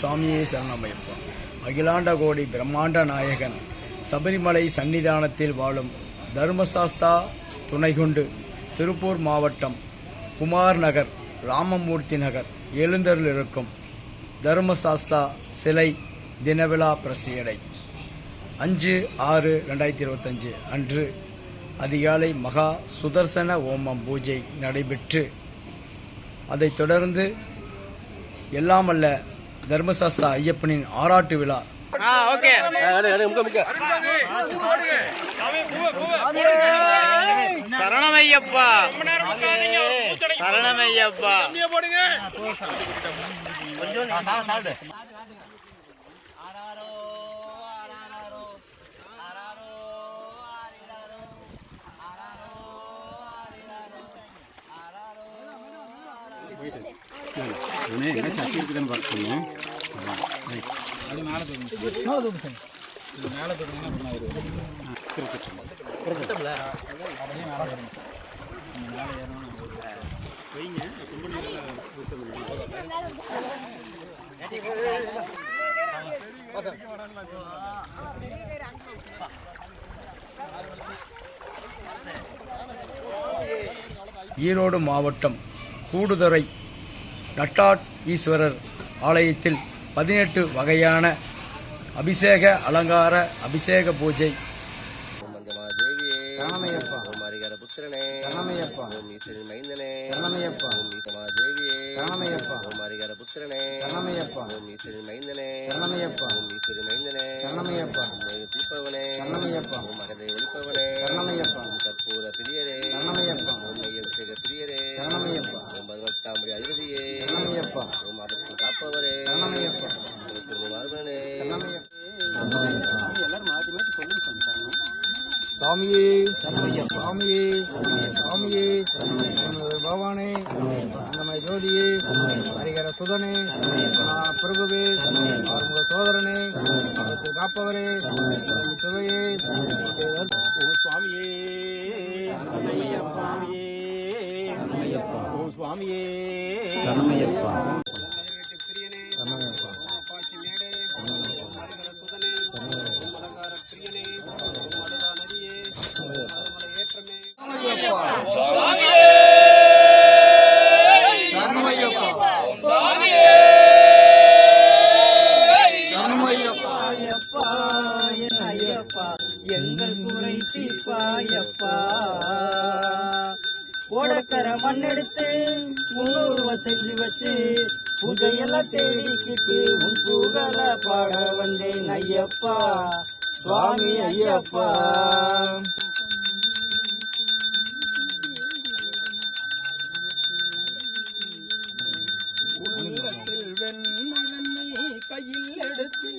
சுவாமியே சரணமயப்போம். அகிலாண்ட கோடி பிரம்மாண்ட நாயகன் சபரிமலை சன்னிதானத்தில் வாழும் தர்மசாஸ்தா துணை கொண்டு திருப்பூர் மாவட்டம் குமார் நகர் ராமமூர்த்தி நகர் எழுந்தரில் இருக்கும் தர்மசாஸ்தா சிலை தினவிழா பிரசியடை. அஞ்சு ஆறு ரெண்டாயிரத்தி இருபத்தஞ்சு அன்று அதிகாலை மகா சுதர்சன ஓமம் பூஜை நடைபெற்று அதைத் தொடர்ந்து எல்லாமல்ல தர்மசாஸ்தா ஐயப்பனின் ஆராட்டு விழா. சரணமையப்பா. சரணமையப்பா. ஈரோடு மாவட்டம் அண்ணே நட்டாட் சட்டி இருக்குதுன்னு பதினெட்டு வகையான அபிஷேக மைந்தனே. சரணமையப்பா. ஓம் ஈசமாதேவியே சரணமையப்பா. ஓம் ஹரிகர புத்திரனே சரணமையப்பா. ஓம் ஈஸ்வரன் ஹரிகர சுதனே பிரபுவே அவங்க சோதரனே அவருக்கு காப்பவரே சுவையே சுவாமியே சுவாமியே ஓம் சுவாமியே ஐயப்பா ஓடக்கர மண்ணெடுத்து முன்னூறுவ செஞ்சு வச்சு பூஜையெல்லாம் தேடிக்கிட்டு உன் புகழ பாட வந்தேன் ஐயப்பா. சுவாமி ஐயப்பா. கையில் எடுத்து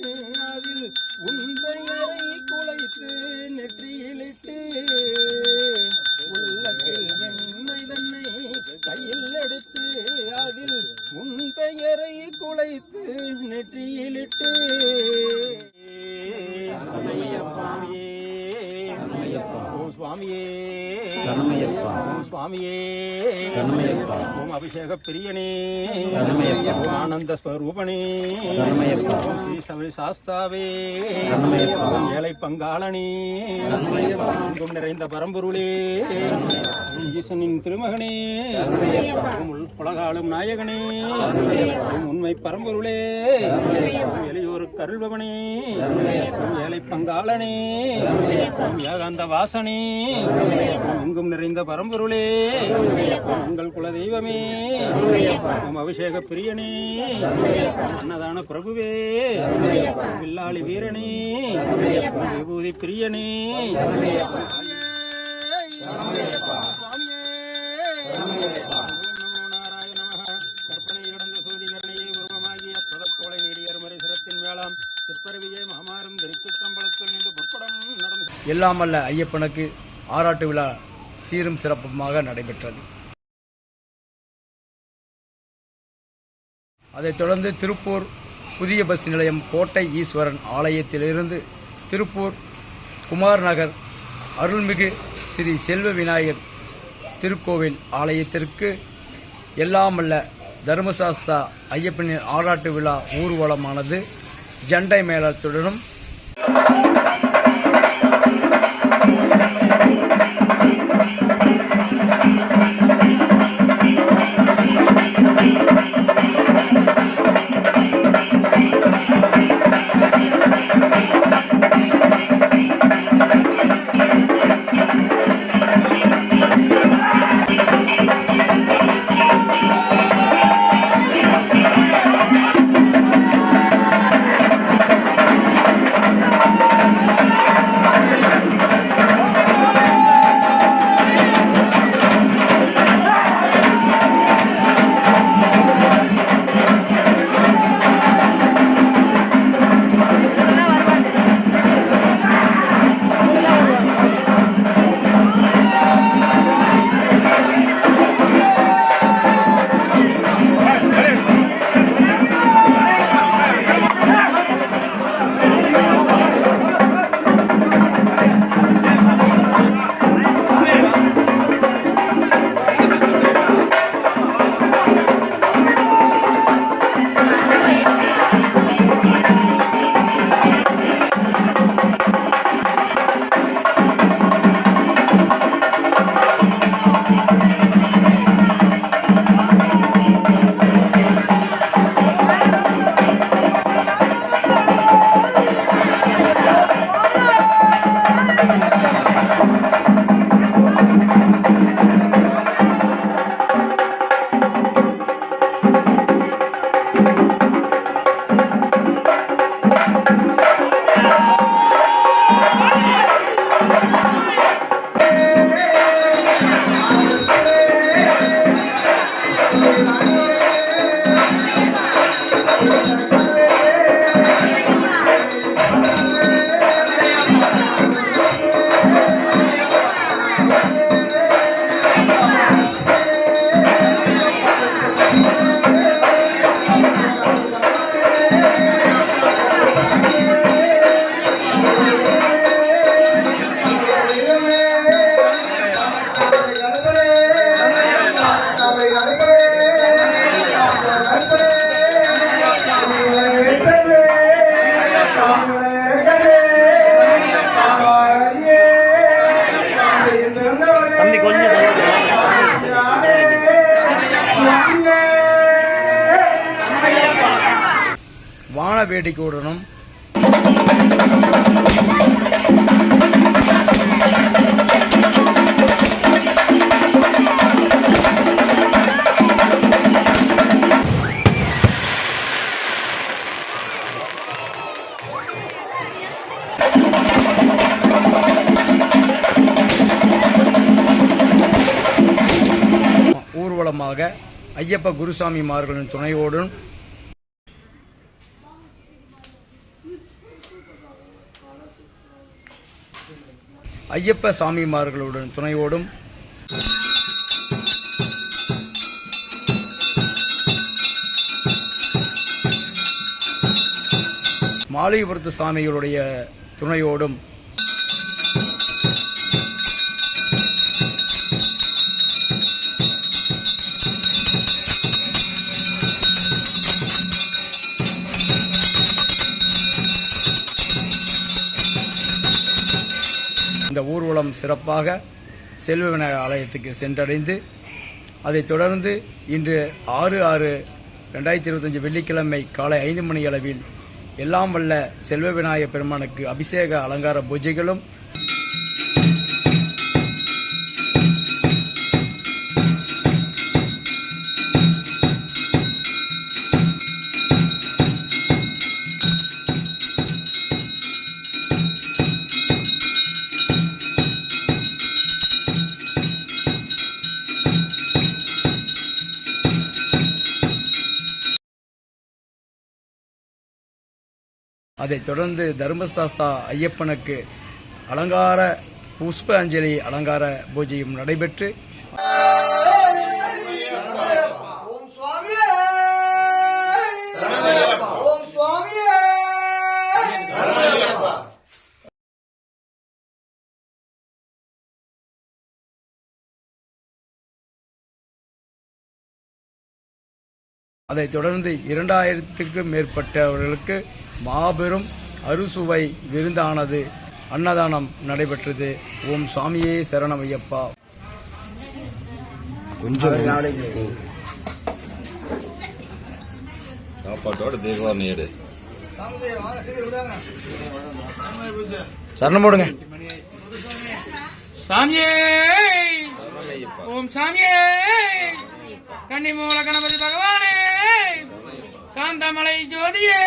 அதில் உண்மையரை குலைத்து நெற்றியிலிட்டு உள்ளத்தில் எடுத்து அதில் உன் பெயரை குலைத்து நெற்றியிலிட்டு. சுவாமியே. சுவாமியே ஓம் சுவாமியே. ஓம் அபிஷேக பிரியனே ஓம் ஆனந்த ஸ்வரூபனே. ஓம் ஸ்ரீ சபரி சாஸ்தாவே. ஏழை பங்காளனே. நிறைந்த பரம்பொருளே. ஈசனின் திருமகனே. உலகாளும் நாயகனே. உண்மை பரம்பொருளே. ஓம் எளியோருக்கு அருள்பவனே ஓம் ஏழை பங்காளனே. ஏகாந்த வாசனே. எங்கும் நிறைந்த பரம்பொருளே. ஓம் எங்கள் குல தெய்வமே அபிஷேக பிரியனே. அன்னதான பிரபுவே. வில்லாளி வீரனே. விபூதி பிரியனே. எல்லாமல்ல ஐயப்பனுக்கு ஆராட்டு விழா சீரும் சிறப்புமாக நடைபெற்றது. அதைத் தொடர்ந்து திருப்பூர் புதிய பஸ் நிலையம் கோட்டை ஈஸ்வரன் ஆலயத்திலிருந்து திருப்பூர் குமார் நகர் அருள்மிகு ஸ்ரீ செல்வ விநாயகர் திருக்கோவில் ஆலயத்திற்கு எல்லாமல்ல தர்மசாஸ்தா ஐயப்பனின் ஆராட்டு விழா ஊர்வலமானது. ஜண்டை மேளத்துடனும் வான வேடிக்கையுடனும் ஊர்வலமாக ஐயப்ப குருசாமிமார்களின் துணையோடும் ஐயப்ப சாமிமார்களுடன் துணையோடும் மாளிகைபுரத்து சாமிகளுடைய துணையோடும் இந்த ஊர்வலம் சிறப்பாக செல்வ விநாயகர் ஆலயத்துக்கு சென்றடைந்து அதைத் தொடர்ந்து இன்று ஆறு ஆறு ரெண்டாயிரத்தி இருபத்தஞ்சு வெள்ளிக்கிழமை காலை ஐந்து மணி அளவில் எல்லாம் வல்ல செல்வ விநாயகர் பெருமானுக்கு அபிஷேக அலங்கார பூஜைகளும் அதைத் தொடர்ந்து தர்மசாஸ்தா ஐயப்பனுக்கு அலங்கார புஷ்ப அஞ்சலி அலங்கார பூஜையும் நடைபெற்று அதைத் தொடர்ந்து இரண்டாயிரத்துக்கும் மேற்பட்டவர்களுக்கு மாபெரும் அறுசுவை விருந்தானது. அன்னதானம் நடைபெற்றது. ஓம் சுவாமியே சரணம் ஐயப்பா சாப்பாட்டோட தீர்வாரணி எடு சரணம் போடுங்க. சாமியே! ஓம் சாமியே! கன்னிமூல கணபதி பகவானே! காந்தமலை ஜோதியே!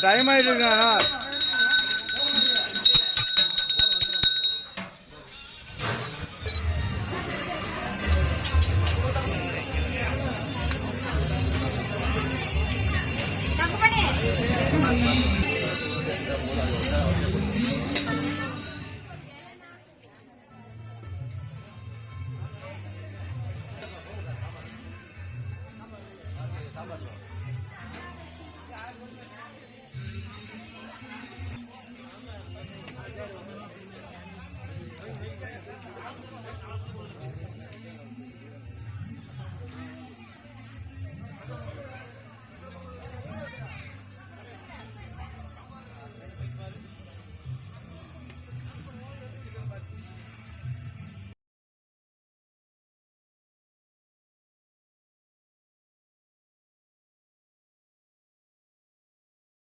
டைம் ஆயிட்டு